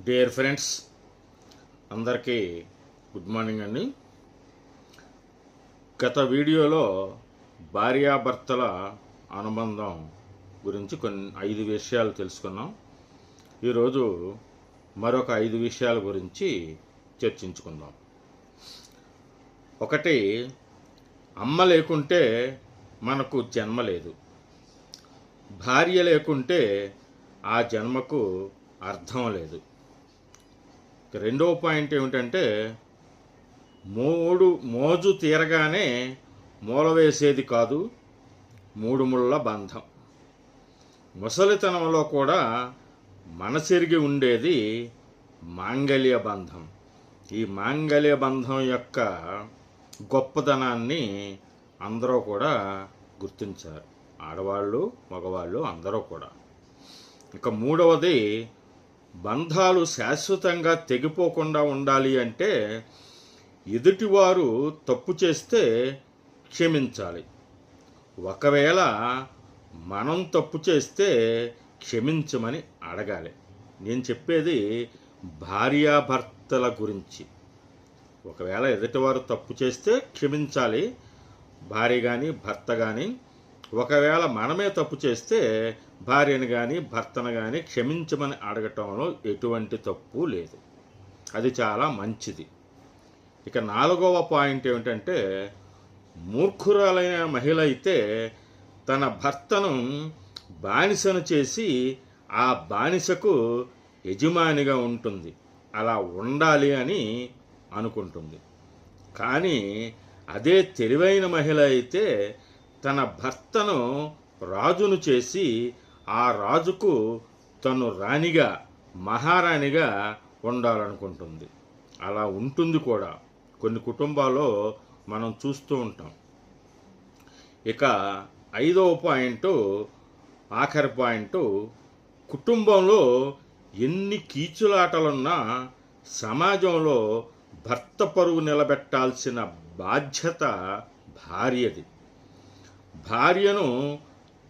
Dear friends అందరికీ good morning అండి. గత వీడియోలో భార్యాభర్తల అనుబంధం గురించి కొన్ని ఐదు విషయాలు తెలుసుకున్నాం. ఈరోజు మరొక ఐదు విషయాల గురించి చర్చించుకుందాం. ఒకటి అమ్మ లేకుంటే మనకు జన్మ లేదు. భార్య లేకుంటే ఆ జన్మకు అర్థం లేదు. రెండవ పాయింట్ ఏమిటంటే మూడు మోజు తీరగానే మూల వేసేది కాదు మూడు ముళ్ళ బంధం. ముసలితనంలో కూడా మనసిరిగి ఉండేది మాంగళ్య బంధం. ఈ మాంగళ్య బంధం యొక్క గొప్పతనాన్ని అందరూ కూడా గుర్తించారు. ఆడవాళ్ళు మగవాళ్ళు అందరూ కూడా. ఇక మూడవది బంధాలు శాశ్వతంగా తెగిపోకుండా ఉండాలి అంటే ఎదుటివారు తప్పు చేస్తే క్షమించాలి. ఒకవేళ మనం తప్పు చేస్తే క్షమించమని అడగాలి. నేను చెప్పేది భార్యాభర్తల గురించి. ఒకవేళ ఎదుటివారు తప్పు చేస్తే క్షమించాలి. భార్య కానీ భర్త కానీ ఒకవేళ మనమే తప్పు చేస్తే భార్యను కానీ భర్తను కానీ క్షమించమని అడగటంలో ఎటువంటి తప్పు లేదు. అది చాలా మంచిది. ఇక నాలుగవ పాయింట్ ఏమిటంటే మూర్ఖురాలైన మహిళ అయితే తన భర్తను బానిసను చేసి ఆ బానిసకు యజమానిగా ఉంటుంది. అలా ఉండాలి అని అనుకుంటుంది. కానీ అదే తెలివైన మహిళ అయితే తన భర్తను రాజును చేసి ఆ రాజుకు తను రాణిగా మహారాణిగా ఉండాలనుకుంటుంది. అలా ఉంటుంది కూడా. కొన్ని కుటుంబాల్లో మనం చూస్తూ ఉంటాం. ఇక ఐదవ పాయింట్ ఆఖరి పాయింట్ కుటుంబంలో ఎన్ని కీచులాటలున్నా సమాజంలో భర్త పరువు నిలబెట్టాల్సిన బాధ్యత భార్యది. భార్యను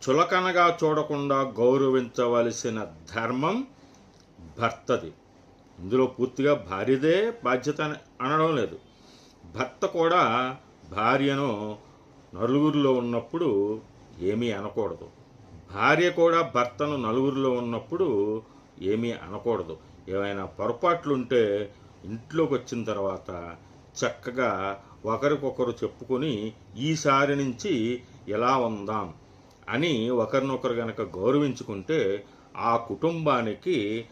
చులకనగా చూడకుండా గౌరవించవలసిన ధర్మం భర్తది. ఇందులో పూర్తిగా భార్యదే బాధ్యత అనడం లేదు. భర్త కూడా భార్యను నలుగురిలో ఉన్నప్పుడు ఏమీ అనకూడదు. భార్య కూడా భర్తను నలుగురిలో ఉన్నప్పుడు ఏమీ అనకూడదు. ఏమైనా పొరపాట్లుంటే ఇంట్లోకి వచ్చిన తర్వాత చక్కగా ఒకరికొకరు చెప్పుకొని ఈసారి నుంచి ఎలా ఉందాం అని ఒకరినొకరు గనక గౌరవించుకుంటే ఆ కుటుంబానికి